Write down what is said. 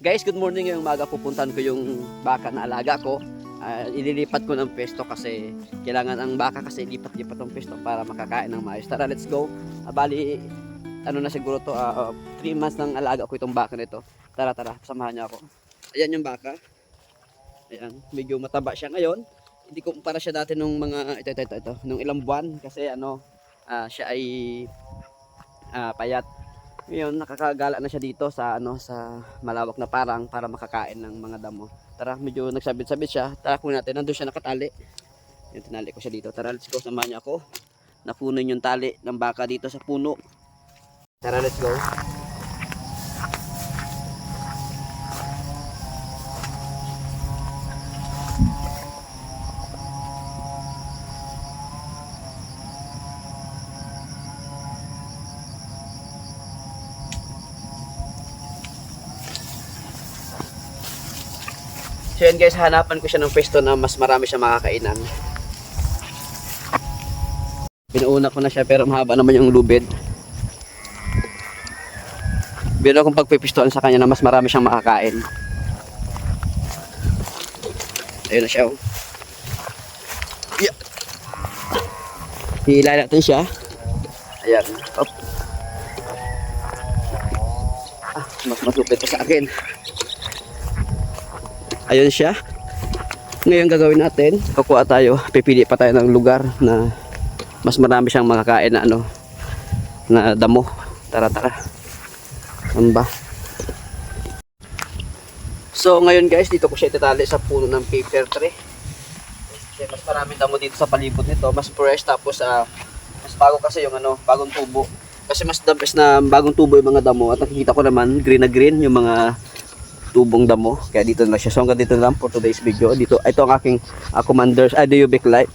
Guys, good morning. Ngayong umaga pupuntahan ko yung baka na alaga ko. Ah, ililipat ko ng pesto kasi kailangan ang baka kasi lipat-lipat ng pesto para makakain ng maayos. Tara, let's go. Ah, bali, ano na siguro to, 3 months ng alaga ko itong baka nito. Tara, tara, samahan niyo ako. Ayan yung baka. Ayan, medyo mataba siya ngayon. Hindi ko para siya dati nung mga, ito, ito, ito, ito, nung ilang buwan kasi ano, ah, siya ay ah, payat. Ngayon, nakakagala na siya dito sa ano sa malawak na parang para makakain ng mga damo. Tara, medyo nagsabit-sabit siya. Tara, kunin natin. Nandun siya nakatali. Yung tinali ko siya dito. Tara, let's go. Samahan niyo ako. Napunin yung tali ng baka dito sa puno. Tara, let's go. So yun guys, hanapan ko siya ng pwesto na mas marami siya makakainan. Pinuuna ko na siya pero mahaba naman yung lubid. Bino akong pagpipistoan sa kanya na mas marami siyang makakain. Ayun na siya oh. Yeah. Hila natin siya. Ayan. Op. Ah, mas masupit pa sa akin. Ayun siya. Ngayon gagawin natin, kukuha tayo, pipili pa tayo ng lugar na mas marami siyang makakain na ano, na damo. Tara, tara. Ano ba? So ngayon guys, dito ko siya itatali sa puno ng paper tree. Kasi mas maraming damo dito sa palibot nito, mas fresh tapos ah, mas bago kasi yung ano, bagong tubo. Kasi mas the na bagong tubo yung mga damo at nakikita ko naman green na green yung mga tubong damo. Kaya dito na siya. So hanggang dito na lang for today's video. Dito, ito ang aking uh, commander's, ah, Deo Light.